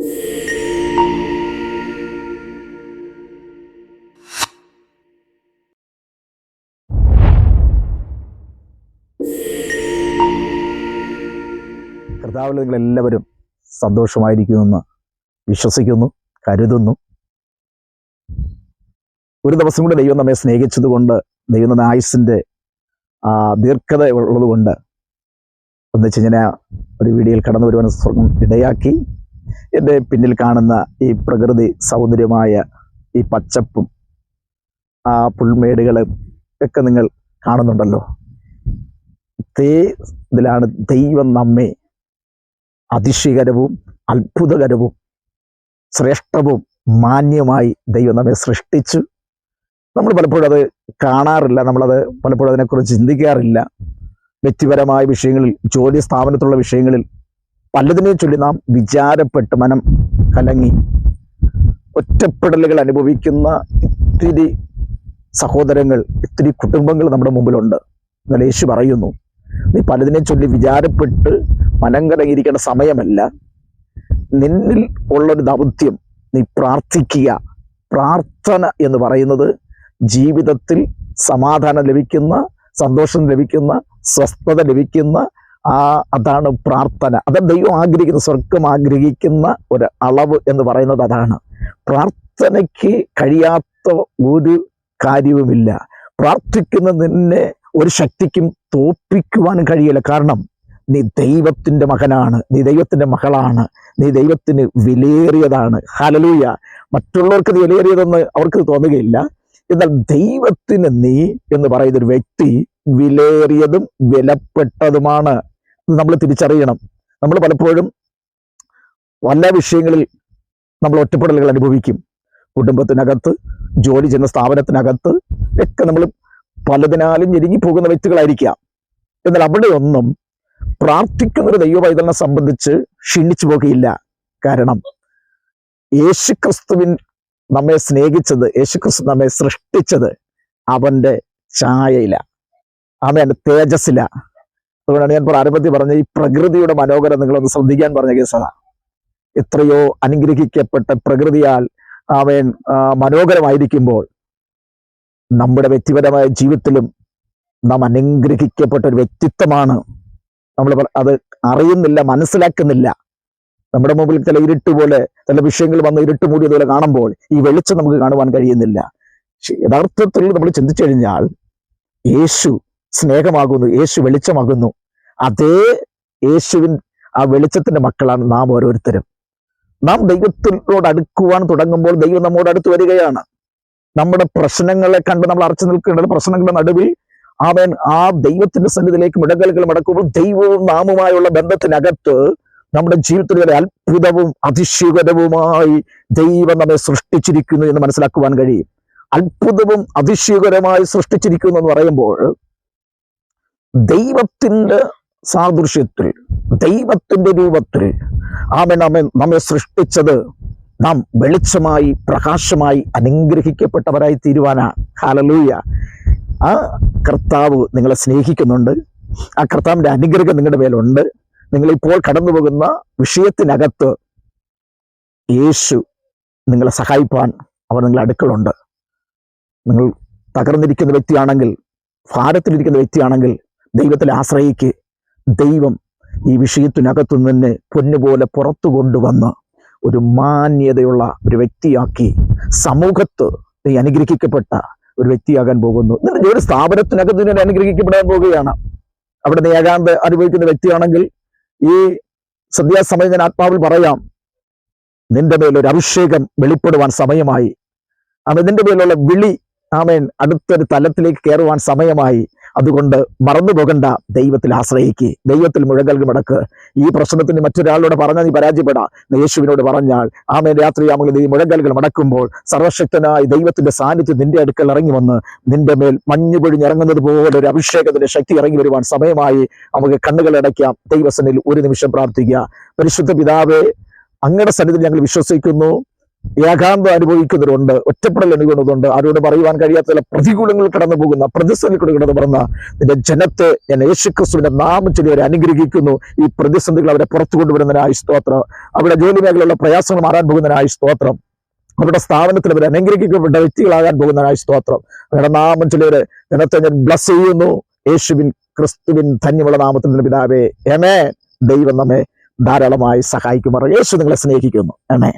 കർത്താവിൽ നിങ്ങളെല്ലാവരും സന്തോഷമായിരിക്കുമെന്ന് വിശ്വസിക്കുന്നു കരുതുന്നു. ഒരു ദിവസം കൂടെ ദൈവം നമ്മെ സ്നേഹിച്ചതുകൊണ്ട് ദൈവം ആയുസിന്റെ ദീർഘത ഉള്ളതുകൊണ്ട് ഒന്നിച്ച് ഞാൻ ഒരു വീഡിയോയിൽ കടന്നു വരുവാൻ ഇടയാക്കി. എന്റെ പിന്നിൽ കാണുന്ന ഈ പ്രകൃതി സൗന്ദര്യമായ ഈ പച്ചപ്പും ആ പുൽമേടുകളും ഒക്കെ നിങ്ങൾ കാണുന്നുണ്ടല്ലോ. തേ ഇതിലാണ് ദൈവം നമ്മെ അതിശയകരവും അത്ഭുതകരവും ശ്രേഷ്ഠവും മാന്യമായി ദൈവം നമ്മെ സൃഷ്ടിച്ചു. നമ്മൾ പലപ്പോഴും അത് കാണാറില്ല നമ്മളത് പലപ്പോഴും അതിനെക്കുറിച്ച് ചിന്തിക്കാറില്ല. വ്യക്തിപരമായ വിഷയങ്ങളിൽ ജോലി സ്ഥാപനത്തിലുള്ള വിഷയങ്ങളിൽ പലതിനെയും ചൊല്ലി നാം വിചാരപ്പെട്ട് മനം കലങ്ങി ഒറ്റപ്പെടലുകൾ അനുഭവിക്കുന്ന ഇത്തിരി സഹോദരങ്ങൾ ഇത്തിരി കുടുംബങ്ങൾ നമ്മുടെ മുമ്പിലുണ്ട്. എന്നാൽ യേശു പറയുന്നു നീ പലതിനെ ചൊല്ലി വിചാരപ്പെട്ട് മനം കലങ്ങിയിരിക്കേണ്ട സമയമല്ല. നിന്നിൽ ഉള്ളൊരു ദൗത്യം നീ പ്രാർത്ഥിക്കുക. പ്രാർത്ഥന എന്ന് പറയുന്നത് ജീവിതത്തിൽ സമാധാനം ലഭിക്കുന്ന സന്തോഷം ലഭിക്കുന്ന സ്വസ്ഥത ലഭിക്കുന്ന ആ അതാണ് പ്രാർത്ഥന. അത് ദൈവം ആഗ്രഹിക്കുന്ന സ്വർഗം ആഗ്രഹിക്കുന്ന ഒരു അളവ് എന്ന് പറയുന്നത് അതാണ്. പ്രാർത്ഥനയ്ക്ക് കഴിയാത്ത ഒരു കാര്യവുമില്ല. പ്രാർത്ഥിക്കുന്ന നിന്നെ ഒരു ശക്തിക്കും തോപ്പിക്കുവാനും കഴിയില്ല. കാരണം നീ ദൈവത്തിന്റെ മകനാണ് നീ ദൈവത്തിന്റെ മകളാണ് നീ ദൈവത്തിന് വിലയേറിയതാണ്. ഹലലൂയ മറ്റുള്ളവർക്ക് നീ വിലയേറിയതെന്ന് അവർക്ക് തോന്നുകയില്ല. എന്നാൽ ദൈവത്തിന് നീ എന്ന് പറയുന്ന ഒരു വ്യക്തി വിലയേറിയതും വിലപ്പെട്ടതുമാണ്. നമ്മൾ തിരിച്ചറിയണം. നമ്മൾ പലപ്പോഴും പല വിഷയങ്ങളിൽ നമ്മൾ ഒറ്റപ്പെടലുകൾ അനുഭവിക്കും. കുടുംബത്തിനകത്ത് ജോലി ചെയ്യുന്ന സ്ഥാപനത്തിനകത്ത് ഒക്കെ നമ്മൾ പലതിനാലും ഞെരുങ്ങി പോകുന്ന വ്യക്തികളായിരിക്കാം. എന്നാൽ അവിടെ ഒന്നും പ്രാർത്ഥിക്കുന്ന ഒരു ദൈവ പൈതലിനെ സംബന്ധിച്ച് ക്ഷീണിച്ചു പോകുകയില്ല. കാരണം യേശുക്രിസ്തുവിൻ നമ്മെ സ്നേഹിച്ചത് യേശുക്രിസ്തു നമ്മെ സൃഷ്ടിച്ചത് അവന്റെ ഛായയില അവന്റെ തേജസ്സില. അതുകൊണ്ടാണ് ഞാൻ പ്രാരംഭത്തിൽ പറഞ്ഞ ഈ പ്രകൃതിയുടെ മനോഹരം നിങ്ങളൊന്ന് ശ്രദ്ധിക്കാൻ പറഞ്ഞ കേസാണ് എത്രയോ അനുഗ്രഹിക്കപ്പെട്ട പ്രകൃതിയാൽ അവൻ മനോഹരമായിരിക്കുമ്പോൾ നമ്മുടെ വ്യക്തിപരമായ ജീവിതത്തിലും നാം അനുഗ്രഹിക്കപ്പെട്ട ഒരു വ്യക്തിത്വമാണ്. നമ്മൾ അത് അറിയുന്നില്ല മനസ്സിലാക്കുന്നില്ല. നമ്മുടെ മുമ്പിൽ ചില ഇരുട്ട് പോലെ ചില വിഷയങ്ങൾ വന്ന് ഇരുട്ട് മൂടിയതുപോലെ കാണുമ്പോൾ ഈ വെളിച്ചം നമുക്ക് കാണുവാൻ കഴിയുന്നില്ല. യഥാർത്ഥത്തിൽ നമ്മൾ ചിന്തിച്ചു കഴിഞ്ഞാൽ യേശു സ്നേഹമാകുന്നു യേശു വെളിച്ചമാകുന്നു. അതേ യേശുവിൻ ആ വെളിച്ചത്തിന്റെ മക്കളാണ് നാം ഓരോരുത്തരും. നാം ദൈവത്തിനോട് അടുക്കുവാൻ തുടങ്ങുമ്പോൾ ദൈവം നമ്മോട് അടുത്ത് വരികയാണ്. നമ്മുടെ പ്രശ്നങ്ങളെ കണ്ട് നമ്മൾ അറച്ചു നിൽക്കേണ്ട പ്രശ്നങ്ങളുടെ നടുവിൽ അവൻ ആ ദൈവത്തിന്റെ സന്നിധിയിലേക്ക് മുടങ്ങലുകൾ മടക്കുമ്പോൾ ദൈവവും നാമുമായുള്ള ബന്ധത്തിനകത്ത് നമ്മുടെ ജീവിതത്തിൽ ഒരു അത്ഭുതവും അതിശയകരവുമായി ദൈവം നമ്മെ സൃഷ്ടിച്ചിരിക്കുന്നു എന്ന് മനസ്സിലാക്കുവാൻ കഴിയും. അത്ഭുതവും അതിശയകരമായി സൃഷ്ടിച്ചിരിക്കുന്നു എന്ന് പറയുമ്പോൾ ദൈവത്തിന്റെ സാദൃശ്യത്തിൽ ദൈവത്തിന്റെ രൂപത്തിൽ അവൻ നമ്മെ നമ്മെ സൃഷ്ടിച്ചത് നാം വെളിച്ചമായി പ്രകാശമായി അനുഗ്രഹിക്കപ്പെട്ടവരായി തീരുവാനാണ് ഹാലലൂയ ആ കർത്താവ് നിങ്ങളെ സ്നേഹിക്കുന്നുണ്ട്. ആ കർത്താവിന്റെ അനുഗ്രഹം നിങ്ങളുടെ മേലുണ്ട്. നിങ്ങളിപ്പോൾ കടന്നു പോകുന്ന വിഷയത്തിനകത്ത് യേശു നിങ്ങളെ സഹായിപ്പാൻ അവർ നിങ്ങളുടെ അടുക്കളുണ്ട് നിങ്ങൾ തകർന്നിരിക്കുന്ന വ്യക്തിയാണെങ്കിൽ ഭാരത്തിലിരിക്കുന്ന വ്യക്തിയാണെങ്കിൽ ദൈവത്തിൽ ആശ്രയിക്ക്. ദൈവം ഈ വിഷയത്തിനകത്തു നിന്ന് പൊന്നുപോലെ പുറത്തു കൊണ്ടുവന്ന് ഒരു മാന്യതയുള്ള ഒരു വ്യക്തിയാക്കി സമൂഹത്ത് നീ അനുഗ്രഹിക്കപ്പെട്ട ഒരു വ്യക്തിയാകാൻ പോകുന്നു. നിന്റെ ഒരു സ്ഥാപനത്തിനകത്ത് നീ അനുഗ്രഹിക്കപ്പെടാൻ പോവുകയാണ് അവിടെ നീ ഏകാന്ത അനുഭവിക്കുന്ന വ്യക്തിയാണെങ്കിൽ ഈ സന്ധ്യാസമയം ഞാൻ ആത്മാവിൽ പറയാം നിന്റെ മേലൊരു അഭിഷേകം വെളിപ്പെടുവാൻ സമയമായി. അത് നിന്റെ മേലുള്ള വിളി ആമേൻ അടുത്തൊരു തലത്തിലേക്ക് കയറുവാൻ സമയമായി. അതുകൊണ്ട് മറന്നു പോകണ്ട ദൈവത്തിൽ ആശ്രയിക്ക്. ദൈവത്തിൽ മുഴകൽ മടക്ക്. ഈ പ്രശ്നത്തിന് മറ്റൊരാളോട് പറഞ്ഞാൽ നീ പരാജയപ്പെടാം. നീ യേശുവിനോട് പറഞ്ഞാൽ ആമേൻ രാത്രിയാമങ്ങൾ നീ മുഴകൽകൾ മടക്കുമ്പോൾ സർവശക്തനായ ദൈവത്തിന്റെ സാന്നിധ്യം നിന്റെ അടുക്കൽ ഇറങ്ങി വന്ന് നിന്റെ മേൽ മഞ്ഞു പൊഴിഞ്ഞിറങ്ങുന്നത് പോലെ ഒരു അഭിഷേകത്തിന്റെ ശക്തി ഇറങ്ങി വരുവാൻ സമയമായി നമുക്ക് കണ്ണുകൾ അടയ്ക്കാം. ദൈവസനിൽ ഒരു നിമിഷം പ്രാർത്ഥിക്കുക. പരിശുദ്ധ പിതാവേ അങ്ങയുടെ സന്നിധിയിൽ ഞങ്ങൾ വിശ്വസിക്കുന്നു. ഏകാന്തം അനുഭവിക്കുന്നവരുണ്ട് ഒറ്റപ്പെടൽ അനുഭവിക്കുന്നതുണ്ട് ആരോട് പറയുവാൻ കഴിയാത്ത ചില പ്രതികൂലങ്ങൾ കടന്നു പോകുന്ന പ്രതിസന്ധികൾ കടന്നു പറഞ്ഞ നിന്റെ ജനത്തെ ഞാൻ യേശുക്രിസ്തുവിന്റെ നാമം ചൊല്ലി അവരെ അനുഗ്രഹിക്കുന്നു. ഈ പ്രതിസന്ധികൾ അവരെ പുറത്തു കൊണ്ടുവരുന്നതിനായി സ്തോത്രം. അവരുടെ ജോലി മേഖലയിലുള്ള പ്രയാസങ്ങൾ മാറാൻ പോകുന്നതിനായി സ്തോത്രം. അവരുടെ സ്ഥാപനത്തിൽ അവർ അനുഗ്രഹിക്കപ്പെട്ട വ്യക്തികളാകാൻ പോകുന്നതിനായി സ്തോത്രം. അവരുടെ നാമം ചൊല്ലിയവരെ ജനത്തെ ഞാൻ ബ്ലസ് ചെയ്യുന്നു. യേശുവിൻ ക്രിസ്തുവിൻ ധന്യമുള്ള നാമത്തിൽ പിതാവേ. എമേ ദൈവം നമ്മെ ധാരാളമായി സഹായിക്കുമാറ് യേശു നിങ്ങളെ സ്നേഹിക്കുന്നു. എമേ